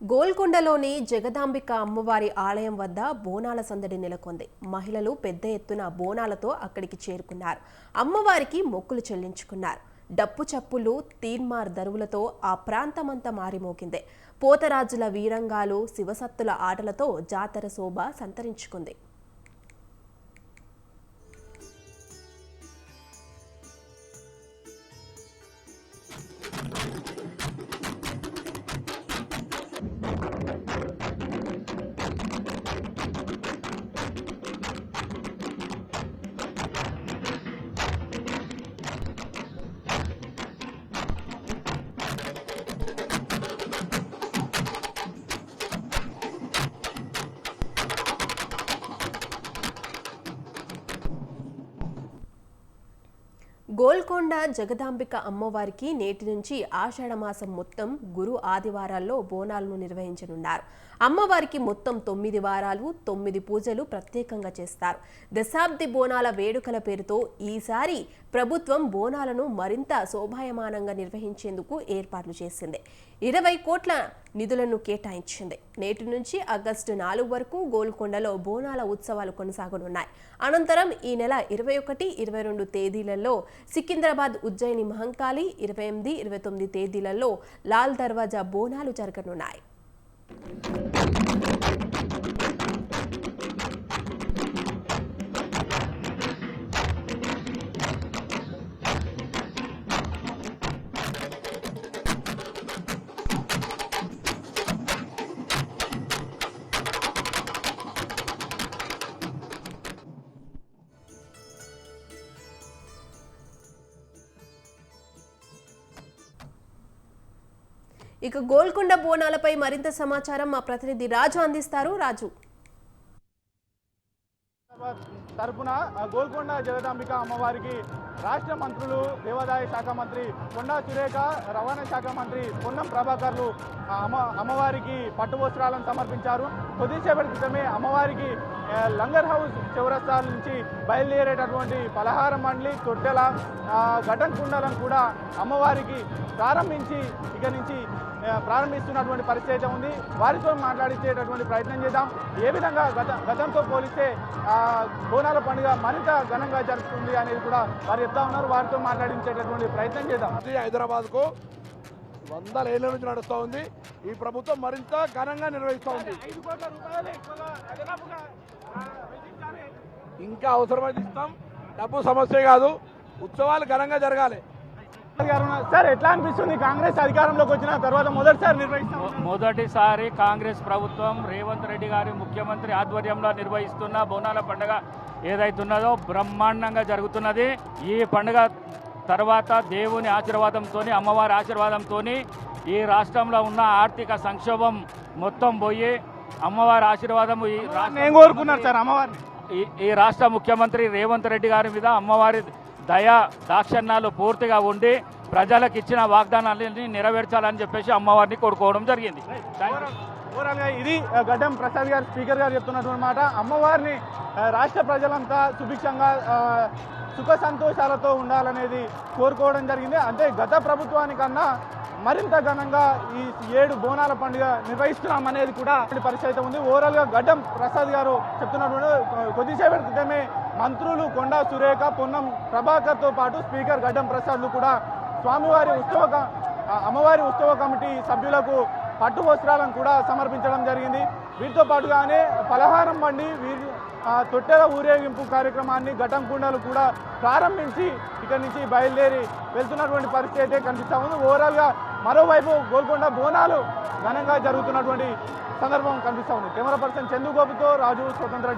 గోల్కొండలోని జగదాంబిక అమ్మవారి ఆలయం వద్ద బోనాల సందడి నెలకొంది. మహిళలు పెద్ద ఎత్తున బోనాలతో అక్కడికి చేరుకున్నారు. అమ్మవారికి మొక్కులు చెల్లించుకున్నారు. డప్పు చప్పులు తీన్మార్ దరువులతో ఆ ప్రాంతమంతా మారిమోగింది పోతరాజుల వీరంగాలు శివసత్తుల ఆటలతో జాతర శోభ సంతరించుకుంది. గోల్కొండ జగదాంబిక అమ్మవారికి నేటి నుంచి ఆషాఢమాసం మొత్తం గురు ఆదివారాల్లో బోనాలను నిర్వహించనున్నారు. అమ్మవారికి మొత్తం తొమ్మిది వారాలు తొమ్మిది పూజలు ప్రత్యేకంగా చేస్తారు. దశాబ్ది బోనాల వేడుకల పేరుతో ఈసారి ప్రభుత్వం బోనాలను మరింత శోభాయమానంగా నిర్వహించేందుకు ఏర్పాట్లు చేసింది. ఇరవై కోట్ల నిధులను కేటాయించింది. నేటి నుంచి ఆగస్టు నాలుగు వరకు గోల్కొండలో బోనాల ఉత్సవాలు కొనసాగనున్నాయి. అనంతరం ఈ నెల ఇరవై ఒకటి ఇరవై రెండు తేదీలలో సికింద్రాబాద్ ఉజ్జయిని మహంకాళి ఇరవై ఎనిమిది ఇరవై తొమ్మిది తేదీలలో లాల్ దర్వాజా బోనాలు జరగనున్నాయి. ఇక గోల్కొండ బోనాలపై మరింత సమాచారం మా ప్రతినిధి రాజు అందిస్తారు. రాజు. తరపున గోల్కొండ జగదాంబిక అమ్మవారికి రాష్ట్ర మంత్రులు దేవాదాయ శాఖ మంత్రి కొండా సురేఖ రవాణా శాఖ మంత్రి పొన్నం ప్రభాకర్లు అమ్మ అమ్మవారికి పట్టు వస్త్రాలను సమర్పించారు. కొద్దిసేపటి క్రితమే అమ్మవారికి లంగర్ హౌస్ చౌరస్తాల నుంచి బయలుదేరేటటువంటి పలహార మండలి తొట్టెల ఆ, కుండలను కూడా అమ్మవారికి ప్రారంభించి ఇక నుంచి ప్రారంభిస్తున్నటువంటి పరిస్థితి అయితే ఉంది. వారితో మాట్లాడించేటటువంటి ప్రయత్నం చేద్దాం. ఏ విధంగా గత గతంతో పోలిస్తే ఆ, బోనాల పండుగ మరింత ఘనంగా జరుగుతుంది అనేది కూడా వారు చెప్తా ఉన్నారు. వారితో మాట్లాడించేటటువంటి ప్రయత్నం చేద్దాం. హైదరాబాద్కు వందల ఏళ్ళ నుంచి నడుస్తూ ఉంది. ఈ ప్రభుత్వం మరింత ఘనంగా నిర్వహిస్తూ ఉంది. ఇంకా అవసరమైతే ఇస్తాం. డబ్బు సమస్య కాదు. ఉత్సవాలు ఘనంగా జరగాలి. సార్ ఎట్లా అనిపిస్తుంది? కాంగ్రెస్ అధికారంలోకి వచ్చిన తర్వాత మొదటిసారి నిర్వహిస్తాం. మొదటిసారి కాంగ్రెస్ ప్రభుత్వం రేవంత్ రెడ్డి గారి ముఖ్యమంత్రి ఆధ్వర్యంలో నిర్వహిస్తున్న బోనాల పండుగ ఏదైతున్నదో బ్రహ్మాండంగా జరుగుతున్నది. ఈ పండుగ తర్వాత దేవుని ఆశీర్వాదంతో అమ్మవారి ఆశీర్వాదంతో ఈ రాష్ట్రంలో ఉన్న ఆర్థిక సంక్షోభం మొత్తం పోయి అమ్మవారి ఆశీర్వాదం ఈ కోరుకున్నారు సార్ అమ్మవారిని? ఈ రాష్ట్ర ముఖ్యమంత్రి రేవంత్ రెడ్డి గారి మీద అమ్మవారి దయా దాక్షణ్యాలు పూర్తిగా ఉండి ప్రజలకు ఇచ్చిన వాగ్దానాలని నెరవేర్చాలని చెప్పేసి అమ్మవారిని కోరుకోవడం జరిగింది. ఇది గడ్డం ప్రసాద్ గారు స్పీకర్ గారు చెప్తున్నటువంటి మాట. అమ్మవారిని రాష్ట్ర ప్రజలంతా సుభిక్షంగా సుఖ సంతోషాలతో ఉండాలనేది కోరుకోవడం జరిగింది. అంటే గత ప్రభుత్వానికన్నా మరింత ఘనంగా ఈ ఏడు బోనాల పండుగ నిర్వహిస్తున్నాం అనేది కూడా పరిస్థితి అయితే ఉంది. ఓవరాల్గా గడ్డం ప్రసాద్ గారు చెప్తున్నటువంటి కొద్దిసేపటి క్రితమే మంత్రులు కొండా సురేఖ పొన్నం ప్రభాకర్తో పాటు స్పీకర్ గడ్డం ప్రసాద్లు కూడా స్వామివారి ఉత్సవ అమ్మవారి ఉత్సవ కమిటీ సభ్యులకు పట్టు వస్త్రాలను కూడా సమర్పించడం జరిగింది. వీటితో పాటుగానే పలహారం వండి వీరి తొట్టెల ఊరేగింపు కార్యక్రమాన్ని ఘటం కుండలు కూడా ప్రారంభించి ఇక్కడి నుంచి బయలుదేరి వెళ్తున్నటువంటి పరిస్థితి అయితే కనిపిస్తా ఉంది. ఓవరాల్గా మరోవైపు గోల్కొండ బోనాలు ఘనంగా జరుగుతున్నటువంటి సందర్భం కనిపిస్తా ఉంది. కెమెరా పర్సన్ చందు గోపితో రాజు స్వతంత్ర